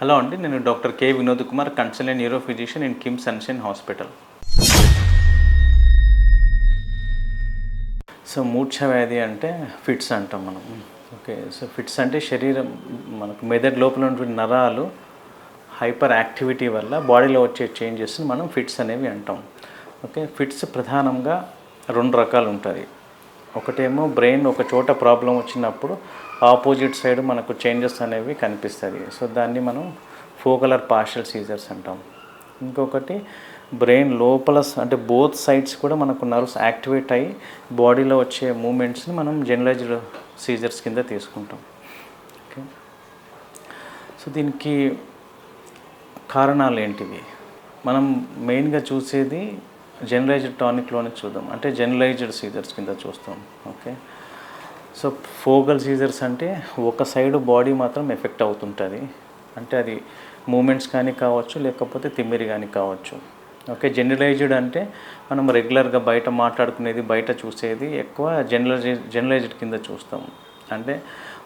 Hello అండి నేను doctor K Vinod Kumar consultant neuro physician in KIMS Sunshine hospital. So మూర్ఛ వ్యాధి అంటే ఫిట్స్ అంటాం మనం. ఓకే సో ఫిట్స్ అంటే శరీరం మనకు మెదడు లోపల ఉన్నటువంటి నరాలు హైపర్ యాక్టివిటీ వల్ల బాడీలో వచ్చే చేంజెస్ని మనం ఫిట్స్ అనేవి అంటాం. ఓకే ఫిట్స్ ప్రధానంగా రెండు రకాలు ఉంటుంది ఒకటేమో బ్రెయిన్ ఒక చోట ప్రాబ్లం వచ్చినప్పుడు ఆపోజిట్ సైడ్ మనకు చేంజెస్ అనేవి కనిపిస్తుంది సో దాన్ని మనం ఫోకలర్ పార్షల్ సీజర్స్ అంటాం. ఇంకొకటి బ్రెయిన్ లోపల అంటే బోత్ సైడ్స్ కూడా మనకు నర్వ్స్ యాక్టివేట్ అయ్యి బాడీలో వచ్చే మూమెంట్స్ని మనం జనరలైజ్డ్ సీజర్స్ కింద తీసుకుంటాం. ఓకే. సో దీనికి కారణాలు ఏంటివి? మనం మెయిన్గా చూసేది జనరలైజ్డ్ టానిక్లోనే చూద్దాం. అంటే జనరలైజ్డ్ సీజర్స్ కింద చూస్తాం. ఓకే సో ఫోగల్ సీజర్స్ అంటే ఒక సైడ్ బాడీ మాత్రం ఎఫెక్ట్ అవుతుంటుంది. అంటే అది మూమెంట్స్ కానీ కావచ్చు లేకపోతే తిమ్మిరి కానీ కావచ్చు. ఓకే జనరలైజ్డ్ అంటే మనం రెగ్యులర్గా బయట మాట్లాడుకునేది బయట చూసేది ఎక్కువ జనరలైజ్ జనరలైజ్డ్ కింద చూస్తాం. అంటే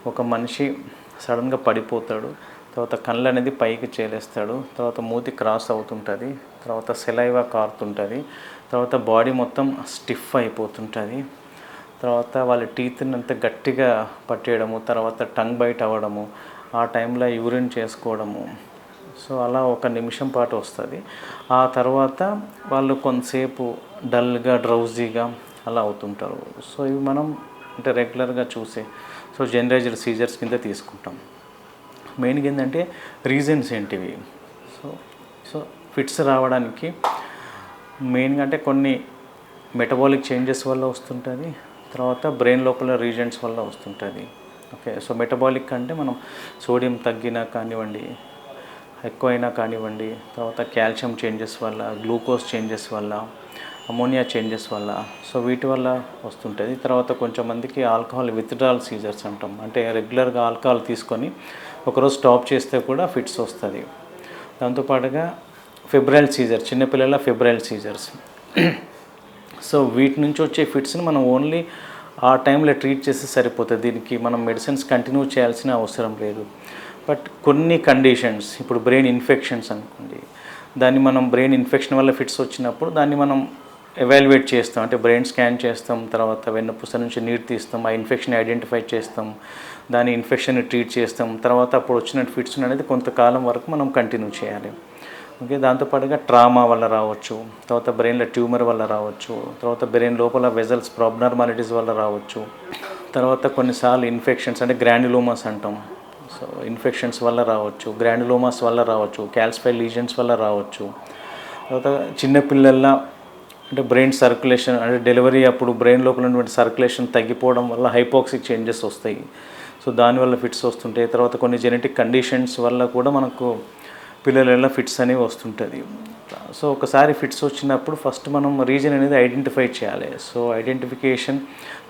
ఒక మనిషి సడన్గా పడిపోతాడు. తర్వాత కళ్ళు అనేది పైకి చేలేస్తాడు. తర్వాత మూతి క్రాస్ అవుతుంటుంది. తర్వాత సెలైవా కారుతుంటుంది. తర్వాత బాడీ మొత్తం స్టిఫ్ అయిపోతుంటుంది. తర్వాత వాళ్ళ టీత్ని అంత గట్టిగా పట్టేయడము తర్వాత టంగ్ బయట అవ్వడము ఆ టైంలో యూరిన్ చేసుకోవడము. సో అలా ఒక నిమిషం పాటు వస్తుంది. ఆ తర్వాత వాళ్ళు కొంతసేపు డల్గా డ్రౌజీగా అలా అవుతుంటారు. సో ఇవి మనం అంటే రెగ్యులర్గా చూసే సో జనరైజ్డ్ సీజర్స్ కింద తీసుకుంటాం. మెయిన్గా ఏంటంటే రీజన్స్ ఏంటివి? సో సో ఫిట్స్ రావడానికి మెయిన్గా అంటే కొన్ని మెటబాలిక్ చేంజెస్ వల్ల వస్తుంటుంది తర్వాత బ్రెయిన్ లోపల రీజన్స్ వల్ల వస్తుంటుంది. ఓకే సో మెటబాలిక్ అంటే మనం సోడియం తగ్గినా కానివ్వండి ఎక్కువైనా కానివ్వండి తర్వాత కాల్షియం చేంజెస్ వల్ల గ్లూకోజ్ చేంజెస్ వల్ల అమోనియా చేంజెస్ వల్ల. సో వీటి వల్ల వస్తుంటుంది. తర్వాత కొంచెం మందికి ఆల్కహాల్ విత్డ్రాల్ సీజర్స్ అంటాం. అంటే రెగ్యులర్గా ఆల్కహాల్ తీసుకొని ఒకరోజు స్టాప్ చేస్తే కూడా ఫిట్స్ వస్తుంది. దాంతోపాటుగా ఫిబ్రైల్ సీజర్ చిన్నపిల్లల ఫిబ్రైల్ సీజర్స్. సో వీటి నుంచి వచ్చే ఫిట్స్ని మనం ఓన్లీ ఆ టైంలో ట్రీట్ చేస్తే సరిపోతుంది. దీనికి మనం మెడిసిన్స్ కంటిన్యూ చేయాల్సిన అవసరం లేదు. బట్ కొన్ని కండిషన్స్ ఇప్పుడు బ్రెయిన్ ఇన్ఫెక్షన్స్ అనుకోండి. దాన్ని మనం బ్రెయిన్ ఇన్ఫెక్షన్ వల్ల ఫిట్స్ వచ్చినప్పుడు దాన్ని మనం ఎవాల్యుయేట్ చేస్తాం. అంటే బ్రెయిన్ స్కాన్ చేస్తాం తర్వాత వెన్నపూస నుంచి నీరు తీస్తాం ఆ ఇన్ఫెక్షన్ ఐడెంటిఫై చేస్తాం దాని ఇన్ఫెక్షన్ ట్రీట్ చేస్తాం తర్వాత అప్పుడు వచ్చిన ఫిట్స్ అనేది కొంతకాలం వరకు మనం కంటిన్యూ చేయాలి. ఓకే దాంతోపాటుగా ట్రామా వల్ల రావచ్చు తర్వాత బ్రెయిన్లో ట్యూమర్ వల్ల రావచ్చు తర్వాత బ్రెయిన్ లోపల వెజల్స్ ప్రాబ్నార్మాలిటీస్ వల్ల రావచ్చు తర్వాత కొన్నిసార్లు ఇన్ఫెక్షన్స్ అంటే గ్రాండ్యులోమాస్ అంటాం. సో ఇన్ఫెక్షన్స్ వల్ల రావచ్చు గ్రాండ్యులోమాస్ వల్ల రావచ్చు క్యాల్సిఫై లీజన్స్ వల్ల రావచ్చు తర్వాత చిన్నపిల్లల అంటే బ్రెయిన్ సర్క్యులేషన్ అంటే డెలివరీ అప్పుడు బ్రెయిన్ లోపల ఉన్నటువంటి సర్క్యులేషన్ తగ్గిపోవడం వల్ల హైపోక్సిక్ చేంజెస్ వస్తాయి. సో దానివల్ల ఫిట్స్ వస్తుంటాయి. తర్వాత కొన్ని జెనెటిక్ కండిషన్స్ వల్ల కూడా మనకు పిల్లలలో ఫిట్స్ అనేవి వస్తుంటుంది సో ఒకసారి ఫిట్స్ వచ్చినప్పుడు ఫస్ట్ మనం రీజన్ అనేది ఐడెంటిఫై చేయాలి. సో ఐడెంటిఫికేషన్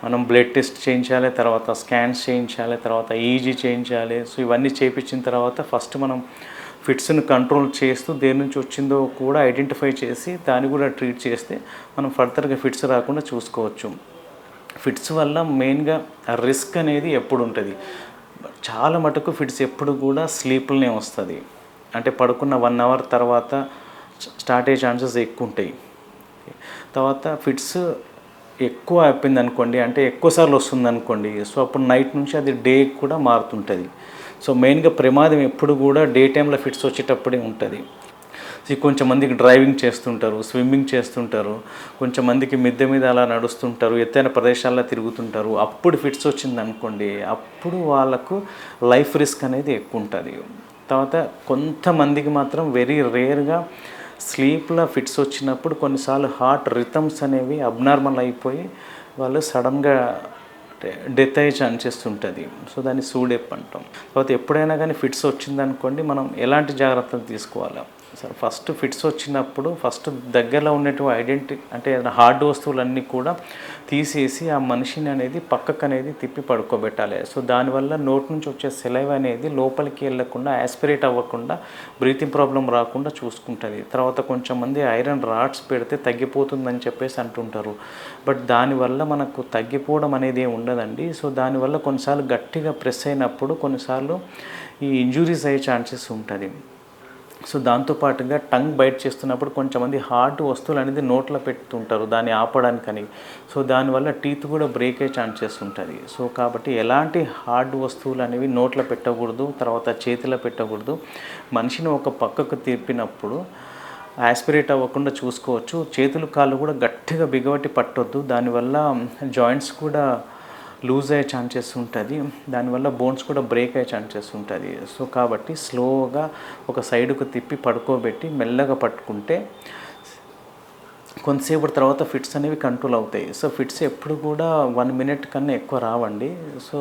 మనం బ్లడ్ టెస్ట్ చేయించాలి తర్వాత స్కాన్స్ చేయించాలి తర్వాత ఈజీ చేయించాలి. సో ఇవన్నీ చేయించిన తర్వాత ఫస్ట్ మనం ఫిట్స్ని కంట్రోల్ చేస్తూ దేని నుంచి వచ్చిందో కూడా ఐడెంటిఫై చేసి దాన్ని కూడా ట్రీట్ చేస్తే మనం ఫర్దర్గా ఫిట్స్ రాకుండా చూసుకోవచ్చు. ఫిట్స్ వల్ల మెయిన్గా రిస్క్ అనేది ఎప్పుడు ఉంటుంది చాలా మటుకు ఫిట్స్ ఎప్పుడు కూడా స్లీప్లనే వస్తుంది. అంటే పడుకున్న వన్ అవర్ తర్వాత స్టార్ట్ అయ్యే ఛాన్సెస్ ఎక్కువ ఉంటాయి తర్వాత ఫిట్స్ ఎక్కువ అయిపోయింది అనుకోండి అంటే ఎక్కువసార్లు వస్తుంది అనుకోండి సో అప్పుడు నైట్ నుంచి అది డే కూడా మారుతుంటుంది. సో మెయిన్గా ప్రమాదం ఎప్పుడు కూడా డే టైంలో ఫిట్స్ వచ్చేటప్పుడే ఉంటుంది. కొంచెం మందికి డ్రైవింగ్ చేస్తుంటారు స్విమ్మింగ్ చేస్తుంటారు కొంచెం మందికి మిద్దె మీద అలా నడుస్తుంటారు ఎత్తైన ప్రదేశాల్లో తిరుగుతుంటారు. అప్పుడు ఫిట్స్ వచ్చింది అనుకోండి అప్పుడు వాళ్ళకు లైఫ్ రిస్క్ అనేది ఎక్కువ ఉంటుంది తర్వాత కొంతమందికి మాత్రం వెరీ రేర్గా స్లీప్లో ఫిట్స్ వచ్చినప్పుడు కొన్నిసార్లు హార్ట్ రిథమ్స్ అనేవి అబ్నార్మల్ అయిపోయి వాళ్ళు సడన్గా డెత్ అయ్యే ఛాన్సెస్ ఉంటుంది సో దాన్ని సూడెప్ అంటాం. తర్వాత ఎప్పుడైనా కానీ ఫిట్స్ వచ్చిందనుకోండి మనం ఎలాంటి జాగ్రత్తలు తీసుకోవాలి? సార్ ఫస్ట్ ఫిట్స్ వచ్చినప్పుడు ఫస్ట్ దగ్గరలో ఉన్నటువంటి ఐడెంటి అంటే హార్డ్ వస్తువులన్నీ కూడా తీసేసి ఆ మనిషిని అనేది పక్కకు అనేది తిప్పి పడుకోబెట్టాలి. సో దానివల్ల నోటి నుంచి వచ్చే సెలైవ్ అనేది లోపలికి వెళ్ళకుండా యాస్పిరేట్ అవ్వకుండా బ్రీతింగ్ ప్రాబ్లం రాకుండా చూసుకుంటుంది. తర్వాత కొంచెం మంది ఐరన్ రాడ్స్ పెడితే తగ్గిపోతుందని చెప్పేసి అంటుంటారు. బట్ దానివల్ల మనకు తగ్గిపోవడం అనేది ఏమి ఉండదండి. సో దానివల్ల కొన్నిసార్లు గట్టిగా ప్రెస్ అయినప్పుడు కొన్నిసార్లు ఈ ఇంజురీస్ అయ్యే ఛాన్సెస్ ఉంటుంది. సో దాంతోపాటుగా టంగ్ బైట్ చేస్తున్నప్పుడు కొంచెమంది హార్డ్ వస్తువులు అనేది నోట్లో పెడుతుంటారు దాన్ని ఆపడానికని. సో దానివల్ల టీత్ కూడా బ్రేక్ అయ్యే ఛాన్సెస్ ఉంటుంది సో కాబట్టి ఎలాంటి హార్డ్ వస్తువులు అనేవి నోట్లో పెట్టకూడదు తర్వాత చేతిలో పెట్టకూడదు. మనిషిని ఒక పక్కకు తిప్పినప్పుడు యాస్పిరేట్ అవ్వకుండా చూసుకోవచ్చు. చేతులు కాళ్ళు కూడా గట్టిగా బిగబట్టి పట్టొద్దు. దానివల్ల జాయింట్స్ కూడా లూజ్ అయ్యే ఛాన్సెస్ ఉంటుంది. దానివల్ల బోన్స్ కూడా బ్రేక్ అయ్యే ఛాన్సెస్ ఉంటుంది. సో కాబట్టి స్లోగా ఒక సైడ్కు తిప్పి పడుకోబెట్టి మెల్లగా పట్టుకుంటే కొంతసేపటి తర్వాత ఫిట్స్ అనేవి కంట్రోల్ అవుతాయి. సో ఫిట్స్ ఎప్పుడు కూడా వన్ మినిట్ కన్నా ఎక్కువ రావండి. సో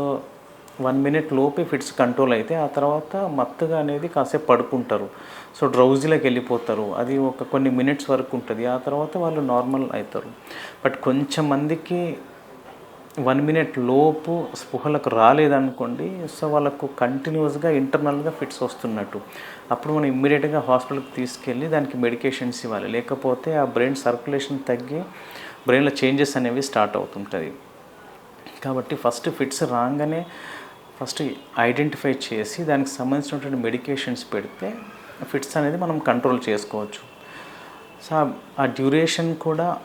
వన్ మినిట్ లోపే ఫిట్స్ కంట్రోల్ అయితే ఆ తర్వాత మత్తుగా అనేది కాసేపు పడుకుంటారు. సో డ్రౌజీలోకి వెళ్ళిపోతారు. అది ఒక కొన్ని మినిట్స్ వరకు ఉంటుంది. ఆ తర్వాత వాళ్ళు నార్మల్ అవుతారు. బట్ కొంచెం మందికి వన్ మినిట్ లోపు స్పృహలకు రాలేదనుకోండి సో వాళ్ళకు కంటిన్యూస్గా ఇంటర్నల్గా ఫిట్స్ వస్తున్నట్టు. అప్పుడు మనం ఇమ్మీడియట్గా హాస్పిటల్కి తీసుకెళ్ళి దానికి మెడికేషన్స్ ఇవ్వాలి. లేకపోతే ఆ బ్రెయిన్ సర్క్యులేషన్ తగ్గి బ్రెయిన్లో చేంజెస్ అనేవి స్టార్ట్ అవుతుంటుంది కాబట్టి ఫస్ట్ ఫిట్స్ రాగానే ఫస్ట్ ఐడెంటిఫై చేసి దానికి సంబంధించినటువంటి మెడికేషన్స్ పెడితే ఫిట్స్ అనేది మనం కంట్రోల్ చేసుకోవచ్చు. సో ఆ డ్యూరేషన్ కూడా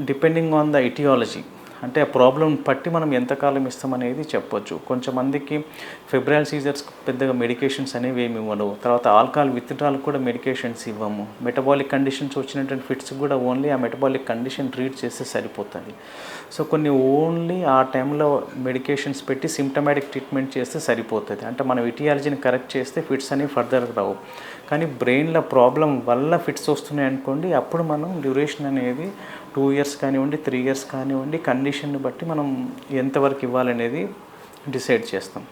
డిపెండింగ్ ఆన్ ద ఇటియాలజీ అంటే ఆ ప్రాబ్లం పట్టి మనం ఎంతకాలం ఇస్తామనేది చెప్పొచ్చు. కొంతమందికి ఫెబ్రల్ సీజర్స్ పెద్దగా మెడికేషన్స్ అనేవి ఏమి ఇవ్వను తర్వాత ఆల్కహాల్ విత్డ్రాల్ కూడా మెడికేషన్స్ ఇవ్వము. మెటబాలిక్ కండిషన్స్ వచ్చినటువంటి ఫిట్స్ కూడా ఓన్లీ ఆ మెటబాలిక్ కండిషన్ ట్రీట్ చేస్తే సరిపోతుంది. సో కొన్ని ఓన్లీ ఆ టైంలో మెడికేషన్స్ పెట్టి సిమ్టమాటిక్ ట్రీట్మెంట్ చేస్తే సరిపోతుంది. అంటే మనం ఇటియాలజీని కరెక్ట్ చేస్తే ఫిట్స్ అనేవి ఫర్దర్ రావు. కానీ బ్రెయిన్లో ప్రాబ్లం వల్ల ఫిట్స్ వస్తున్నాయి అనుకోండి అప్పుడు మనం డ్యూరేషన్ అనేది టూ ఇయర్స్ కానివ్వండి త్రీ ఇయర్స్ కానివ్వండి కండిషన్ని బట్టి మనం ఎంతవరకు ఇవ్వాలనేది డిసైడ్ చేస్తాం.